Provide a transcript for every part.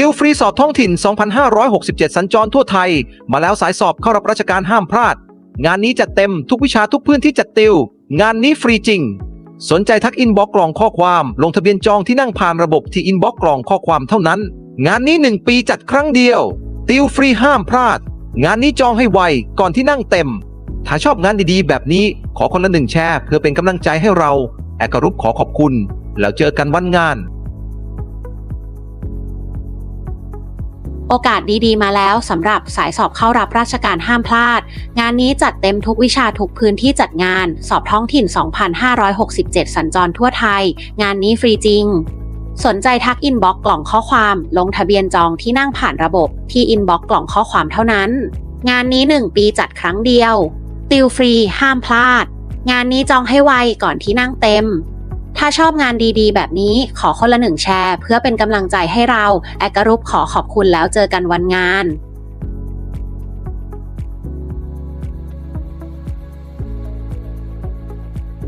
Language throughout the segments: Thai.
ติวฟรีสอบท้องถิ่น 2567 สัญจรทั่วไทย มาแล้วสายสอบเข้ารับราชการห้ามพลาด งานนี้จัดเต็มทุกวิชาทุกพื้นที่จัดติว งานนี้ฟรีจริง สนใจทักอินบ็อกกล่องข้อความ ลงทะเบียนจองที่นั่งผ่านระบบที่อินบ็อกกล่องข้อความเท่านั้น งานนี้ 1 ปีจัดครั้งเดียว ติวฟรีห้ามพลาด งานนี้จองให้ไวก่อนที่นั่งเต็ม ถ้าชอบงานดีๆ แบบนี้ขอคนละหนึ่งแชร์เพื่อเป็นกำลังใจให้เรา แอกรุปขอขอบคุณ แล้วเจอกันวันงาน โอกาสดีๆ มาแล้วสำหรับสายสอบเข้ารับราชการห้ามพลาด งานนี้จัดเต็มทุกวิชาทุกพื้นที่จัดงาน สอบท้องถิ่น 2,567 สัญจรทั่วไทย งานนี้ฟรีจริง สนใจทักอินบ็อกกล่องข้อความ ลงทะเบียนจองที่นั่งผ่านระบบที่อินบ็อกกล่องข้อความเท่านั้น งานนี้ 1 ปีจัดครั้งเดียว ติวฟรีห้ามพลาด งานนี้จองให้ไวก่อนที่นั่งเต็ม ถ้าชอบงานดีๆ แบบนี้ขอคนละหนึ่งแชร์ เพื่อเป็นกำลังใจให้เรา แอกรุปขอขอบคุณแล้วเจอกันวันงาน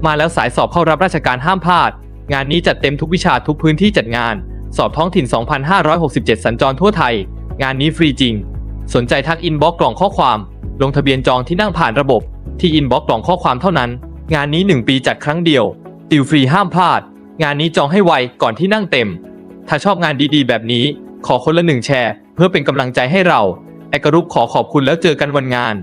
มาแล้วสายสอบเข้ารับราชการห้ามพลาด งานนี้จัดเต็มทุกวิชาทุกพื้นที่จัดงาน สอบท้องถิ่น 2,567 สัญจรทั่วไทย งานนี้ฟรีจริง สนใจทักอินบ็อกกล่องข้อความ ลงทะเบียนจองที่นั่งผ่านระบบ ที่อินบ็อกกล่องข้อความเท่านั้น งานนี้ 1 ปีจัดครั้งเดียว ติวฟรีห้ามพลาด งานนี้จองให้ไวก่อนที่นั่งเต็ม ถ้าชอบงานดีๆ แบบนี้ ขอคนละหนึ่งแชร์ เพื่อเป็นกำลังใจให้เรา แอกรุปขอขอบคุณแล้วเจอกันวันงาน